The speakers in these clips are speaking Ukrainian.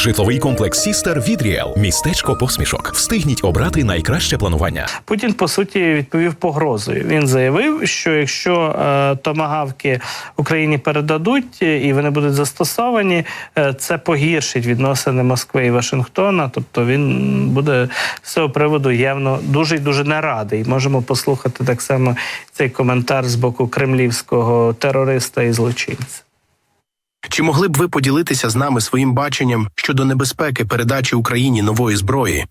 Житловий комплекс Сістер від Ріел. Містечко посмішок. Встигніть обрати найкраще планування. Путін по суті відповів погрозою. Він заявив, що якщо е, томагавки Україні передадуть е, і вони будуть застосовані, е, це погіршить відносини Москви і Вашингтона. Тобто він буде з цього приводу явно дуже і дуже не радий. Можемо послухати так само цей коментар з боку кремлівського терориста і злочинця. Чи могли б ви поділитися з нами своїм баченням щодо небезпеки передачі Україні нової зброї?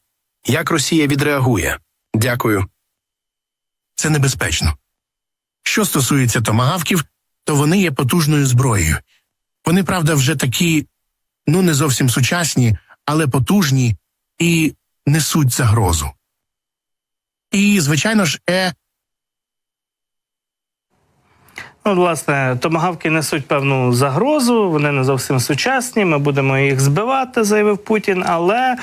Як Росія відреагує? Дякую. Це небезпечно. Що стосується томагавків, то вони є потужною зброєю. Вони, правда, вже такі, ну не зовсім сучасні, але потужні і несуть загрозу. І, звичайно ж, е, Ну, власне, томагавки несуть певну загрозу, вони не зовсім сучасні. Ми будемо їх збивати, заявив Путін. Але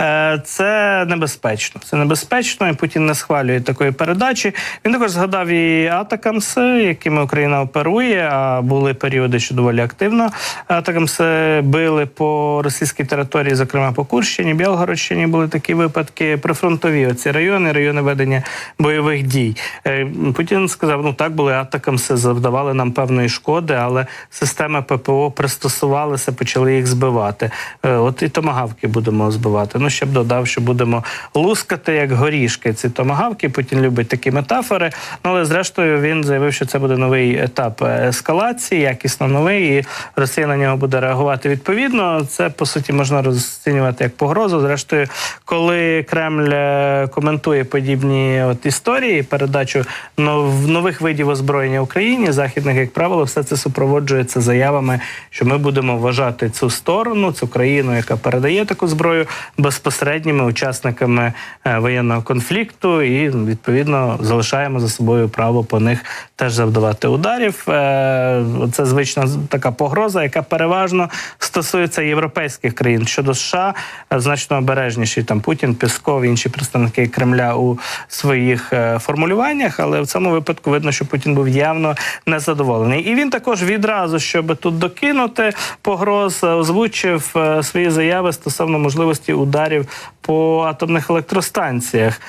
е, це небезпечно. Це небезпечно, і Путін не схвалює такої передачі. Він також згадав і атакамси, якими Україна оперує. А були періоди, що доволі активно атакамси били по російській території, зокрема по Курщині, Білгородщині. Були такі випадки. Прифронтові оці райони, райони ведення бойових дій. Е, Путін сказав: ну так були атакамси, завдавали нам певної шкоди, але системи ППО пристосувалися, почали їх збивати. Е, От і томагавки будемо збивати. Ну ще б додав, що будемо лускати як горішки. Ці томагавки. Путін любить такі метафори. Ну але зрештою він заявив, що це буде новий етап ескалації, якісно новий, і Росія на нього буде реагувати відповідно. Це по суті можна розцінювати як погрозу. Зрештою, коли Кремль е, коментує подібні от історії, передачу нов- нових видів озброєння Україні, західних, як правило, все це супроводжується заявами, що ми будемо вважати цю сторону, цю країну, яка передає таку зброю, безпосередніми учасниками е, воєнного конфлікту, і відповідно залишаємо за собою право по них теж завдавати ударів. Е, Це звична така погроза, яка переважно стосується європейських країн щодо США, е, значно обережніші там Путін, Пісков, інші представники Кремля у своїх е, формулюваннях. Але в цьому випадку видно, що Путін був явно незадоволений. І він також відразу, щоб тут докинути погроз, е, озвучив свої заяви стосовно можливості ударів по атомних електростанціях,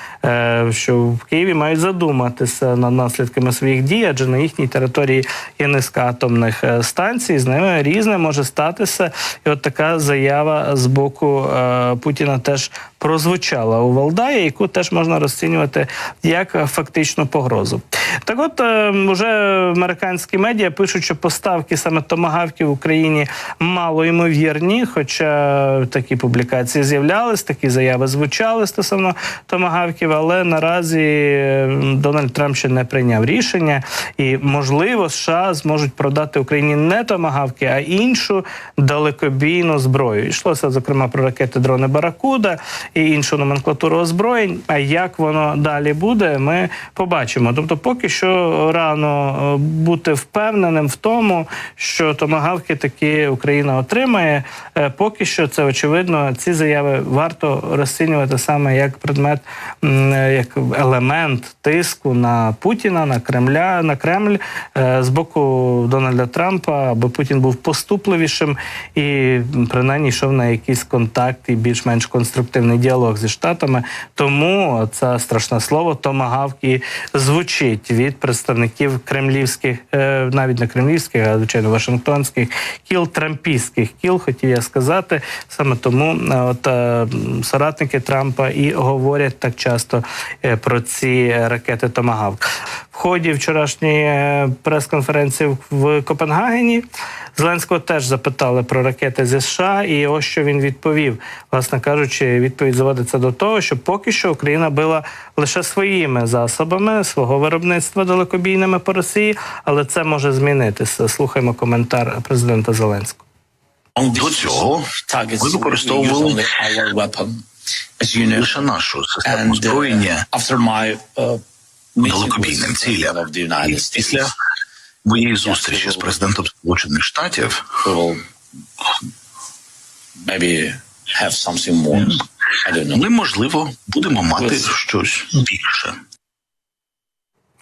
що в Києві мають задуматися над наслідками своїх дій, адже на їхній території є низка атомних станцій. З ними різне може статися. І от така заява з боку е, Путіна теж прозвучала у Валдаї, яку теж можна розцінювати як е, фактичну погрозу. Так, от е, вже американські медіа пишуть, що поставки саме томагавків в Україні мало ймовірні, хоча такі публікації з'являлись, такі заяви звучали стосовно томагавків, але наразі е, Дональд Трамп ще не прийняв рішення, і можливо США зможуть продати Україні не томагавки, а іншу далекобійну зброю. Йшлося зокрема про ракети дрони Баракуда і іншу номенклатуру озброєнь. А як воно далі буде, ми побачимо. Тобто, поки що рано е, бути впевненим в тому, що томагавки таки Україна отримає. Е, Поки що це очевидно. Ці заяви варто розцінювати саме як предмет, е, як елемент тиску на Путіна, на Кремля, на Кремль з боку Дональда Трампа, аби Путін був поступливішим і принаймні йшов на якийсь контакт і більш-менш конструктивний діалог зі штатами. Тому це страшне слово томагавки звучить від представників кремлівських, е, навіть не кремлівських, а звичайно вашингтонських кіл, трампійських кіл, хотів я сказати. Саме тому е, от е, соратники Трампа і говорять так часто про ці ракети Томагавк. В ході вчорашньої е, прес-конференції в Копенгагені Зеленського теж запитали про ракети зі США, і ось що він відповів. Власне кажучи, відповідь заводиться до того, що поки що Україна била лише своїми засобами свого виробництва далекобійними по Росії, але це може змінитися. Слухаймо коментар президента Зеленського. До цього ми використовували лише нашу систему озброєння далекобійним цілям. І після моєї зустрічі з президентом Сполучених Штатів ми, можливо, будемо мати щось більше.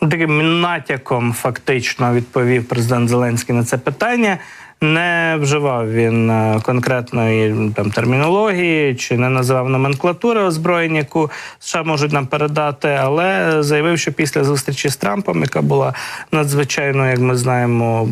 Таким натяком фактично відповів президент Зеленський на це питання. Не вживав він е, конкретної там термінології чи не називав номенклатури озброєнь, яку США можуть нам передати, але заявив, що після зустрічі з Трампом, яка була надзвичайно, як ми знаємо,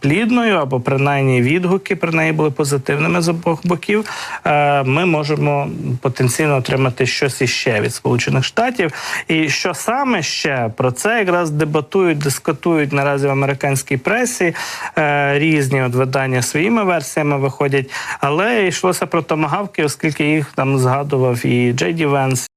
плідною, або принаймні відгуки про неї були позитивними з обох боків. е, Ми можемо потенційно отримати щось іще від Сполучених Штатів. І що саме ще про це якраз дебатують, дискутують наразі в американській пресі е, різні видання своїми версіями виходять. Але йшлося про томагавки, оскільки їх там згадував і Джей Ді Венс,